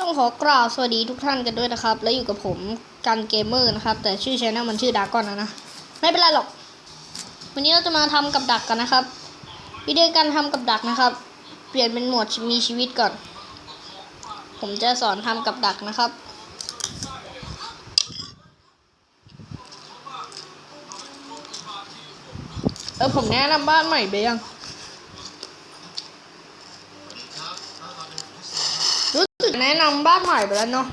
ต้องขอกราบสวัสดีทุกท่านกันด้วยนะครับ และอยู่กับผมกันเกมเมอร์นะครับ แต่ชื่อช anel มันชื่อดากอนนะนะ ไม่เป็นไรหรอก วันนี้เราจะมาทำกับดักกันนะครับ วิธีการทำกับดักนะครับ เปลี่ยนเป็นหมวดมีชีวิตก่อน ผมจะสอนทำกับดักนะครับ เออผมแนะนำบ้านใหม่ไปยัง รู้สึก แนะนำบ้านใหม่ไปแล้วเนาะ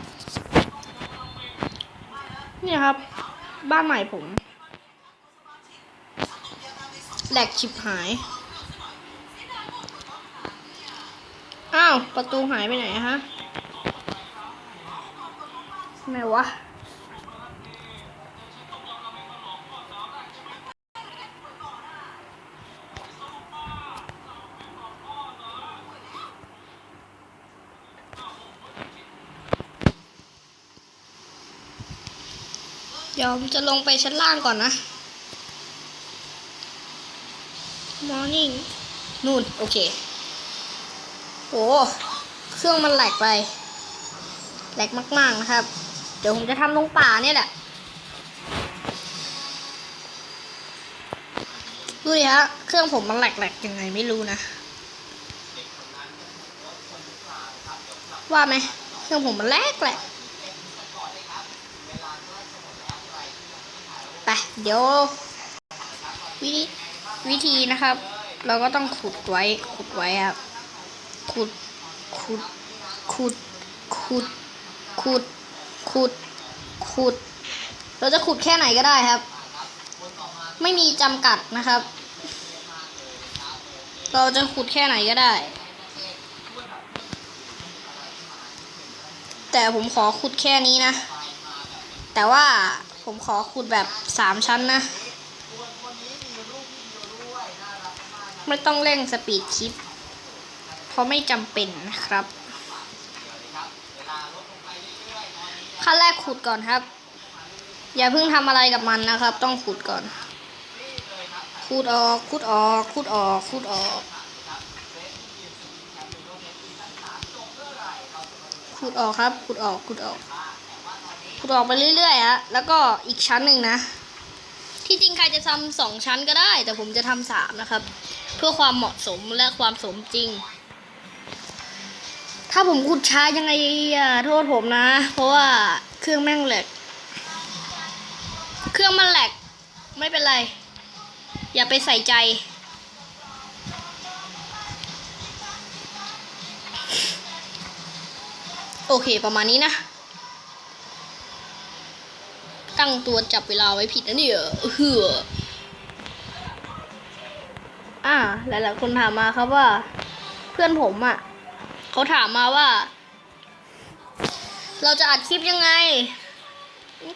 นี่ครับ บ้านใหม่ผมแหลกชิบหาย อ้าว ประตูหายไปไหนฮะไหนวะ เดี๋ยวผมจะลงไปชั้นล่างก่อนนะ morning นู่น โอเค โอ้เครื่องมันแหลกไปแหลกมาก ๆ นะครับ เดี๋ยวผมจะทำลงป่าเนี่ยแหละ ดูดิฮะ เครื่องผมมันแหลกๆยังไงไม่รู้นะ ว่าไหม เครื่องผมมันแหลกแหละ ไป เดี๋ยว วิธีวิธีนะครับ เราก็ต้องขุดไว้ขุดไว้ครับ ขุดขุดขุดขุดขุดขุดขุด เราจะขุดแค่ไหนก็ได้ครับ ไม่มีจำกัดนะครับ เราจะขุดแค่ไหนก็ได้ แต่ผมขอขุดแค่นี้นะ แต่ว่า ผมขอขุดแบบสามชั้นนะ ไม่ต้องเร่งสปีดคลิป เพราะไม่จำเป็นนะครับ ขั้นแรกขุดก่อนครับ อย่าเพิ่งทำอะไรกับมันนะครับ ต้องขุดก่อน ขุดออก ขุดออก ขุดออก ขุดออก ขุดออกครับ ขุดออก ขุดออก ขุดออกไปเรื่อยๆฮะแล้วก็อีกชั้นหนึ่งนะ ที่จริงใครจะทำสองชั้นก็ได้ แต่ผมจะทำสามนะครับ เพื่อความเหมาะสมและความสมจริง ถ้าผมขุดช้ายังไงอะโทษผมนะ เพราะว่าเครื่องแม่งแหลกเครื่องมันแหลกไม่เป็นไร อย่าไปใส่ใจโอเค ประมาณนี้นะ ตั้งตัวจับเวลาไว้ผิดนะเนี่ยเฮืออ่าหลายๆคนถามมาครับว่า เพื่อนผมอะ่ะเขาถามมาว่า เราจะอัดคลิปยังไง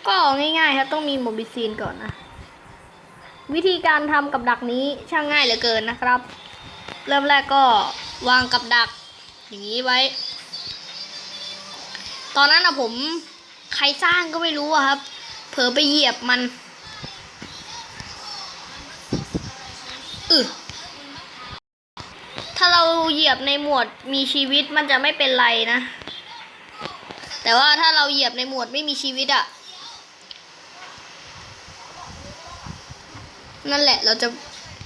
ก็ง่ายๆครับต้องมีโมบิซีนก่อนนะ วิธีการทำกับดักนี้ช่างง่ายเหลือเกินนะครับ เริ่มแรกก็วางกับดัก อย่างนี้ไว้ ตอนนั้นอะผมใครสร้างก็ไม่รู้อะครับ เผลอไปเหยียบมันอือถ้าเราเหยียบในหมวดมีชีวิตมันจะไม่เป็นไรนะ แต่ว่าถ้าเราเหยียบในหมวดไม่มีชีวิตอะนั่นแหละเราจะ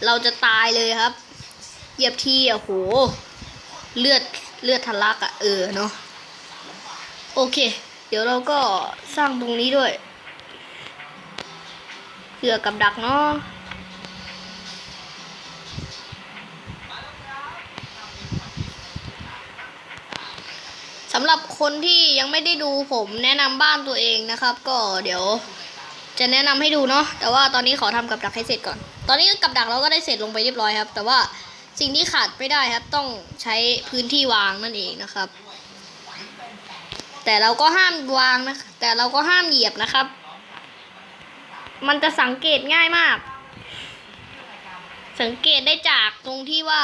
เราจะตายเลยครับ เหยียบทีอะโห เลือดเลือดทะลักอะเออเนาะโอเค เดี๋ยวเราก็สร้างตรงนี้ด้วย เผื่อกับดักเนาะสำหรับคนที่ยังไม่ได้ดูผมแนะนำบ้านตัวเองนะครับ ก็เดี๋ยวจะแนะนำให้ดูเนาะแต่ว่าตอนนี้ขอทำกับดักให้เสร็จก่อน ตอนนี้กับดักเราก็ได้เสร็จลงไปเรียบร้อยครับ แต่ว่าสิ่งที่ขาดไม่ได้ครับ ต้องใช้พื้นที่วางนั่นเองนะครับ แต่เราก็ห้ามวางนะแต่เราก็ห้ามเหยียบนะครับ มันจะสังเกตง่ายมาก สังเกตได้จากตรงที่ว่า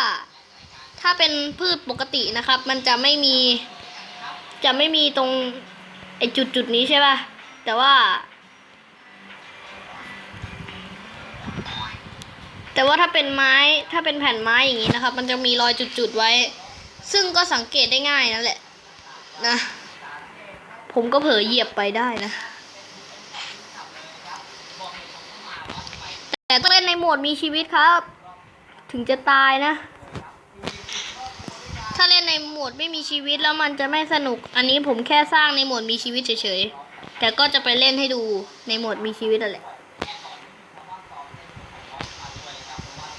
ถ้าเป็นพืชปกตินะครับ มันจะไม่มี จะไม่มีตรงไอจุดจุดนี้ใช่ป่ะ แต่ว่า แต่ว่าถ้าเป็นไม้ถ้าเป็นแผ่นไม้อย่างนี้นะครับ มันจะมีรอยจุดๆไว้ ซึ่งก็สังเกตได้ง่ายนั่นแหละนะ ผมก็เผลอเหยียบไปได้นะ แต่ต้องเล่นในโหมดมีชีวิตครับ ถึงจะตายนะ ถ้าเล่นในโหมดไม่มีชีวิตแล้วมันจะไม่สนุก อันนี้ผมแค่สร้างในโหมดมีชีวิตเฉยๆ แต่ก็จะไปเล่นให้ดูในโหมดมีชีวิตนั่นแหละ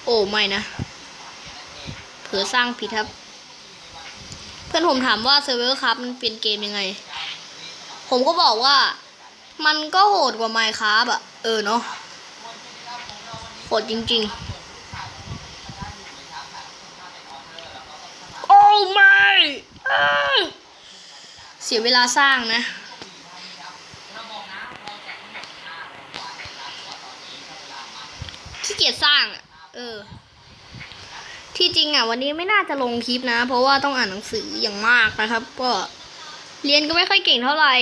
โอ้ไม่นะ เผื่อสร้างผิดครับ เพื่อนผมถามว่าเซอร์เวอร์ครับมันเป็นเกมยังไง ผมก็บอกว่ามันก็โหดกว่าไมค์ครับอะเออเนาะ โหดจริงๆ โอ้ไม่เอ้ยเสียเวลาสร้างนะ ขี้เกียจสร้างอะเออ ที่จริงอะ วันนี้ไม่น่าจะลงคลิปนะ เพราะว่าต้องอ่านหนังสืออย่างมากนะครับ ก็เรียนก็ไม่ค่อยเก่งเท่าไหร่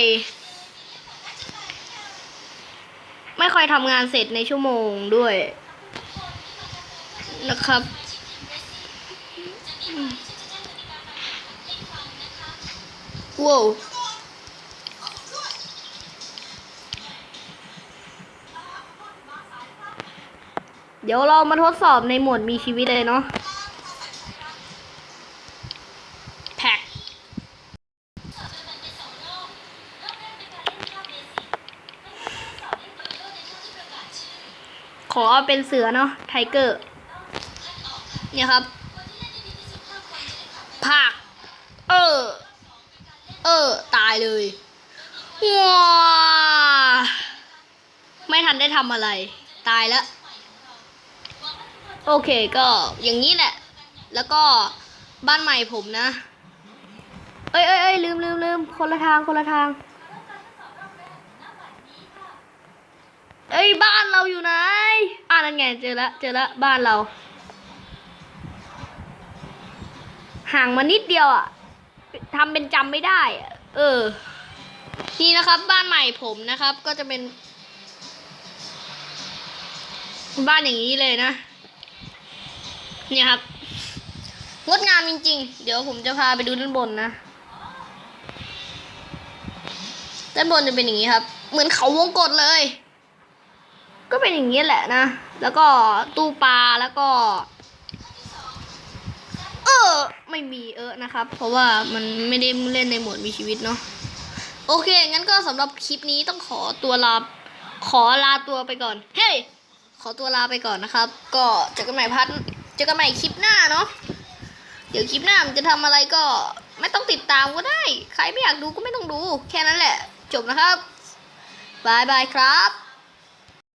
ไม่ค่อยทำงานเสร็จในชั่วโมงด้วย นะครับ ว้าวเดี๋ยวเรามาทดสอบในหมวดมีชีวิตเลยเนาะแพ็คขอเอาเป็นเสือเนาะไทเกอร์ เนี่ยครับภาคเออ เออ ตายเลยว้าไม่ทันได้ทำอะไร ตายแล้ว โอเคก็อย่างนี้แหละ แล้วก็บ้านใหม่ผมนะ เอ้ยเอ้ยเอ้ยลืมลืมลืมคนละทางคนละทาง เอ้ยบ้านเราอยู่ไหน อ่านั่นไงเจอละเจอละบ้านเรา ห่างมานิดเดียวอะทำเป็นจำไม่ได้ เออ นี่นะครับ บ้านใหม่ผมนะครับ ก็จะเป็น บ้านอย่างนี้เลยนะ เนี่ยครับ งดงามจริง ๆ เดี๋ยวผมจะพาไปดูด้านบนนะ ด้านบนจะเป็นอย่างนี้ครับ เหมือนเขาวงกตเลย ก็เป็นอย่างนี้แหละนะ แล้วก็ตู้ปลาแล้วก็ อ ไม่มีเออนะครับ เพราะว่ามันไม่ได้เล่นในโหมดมีชีวิตเนาะโอเค งั้นก็สำหรับคลิปนี้ต้องขอตัวลา ขอลาตัวไปก่อน เฮ้ยขอตัวลาไปก่อนนะครับ ก็เจอกันใหม่พัดเจอกันใหม่คลิปหน้าเนาะ เดี๋ยวคลิปหน้ามันจะทำอะไรก็ไม่ต้องติดตามก็ได้ ใครไม่อยากดูก็ไม่ต้องดู แค่นั้นแหละ จบนะครับบายบายครับ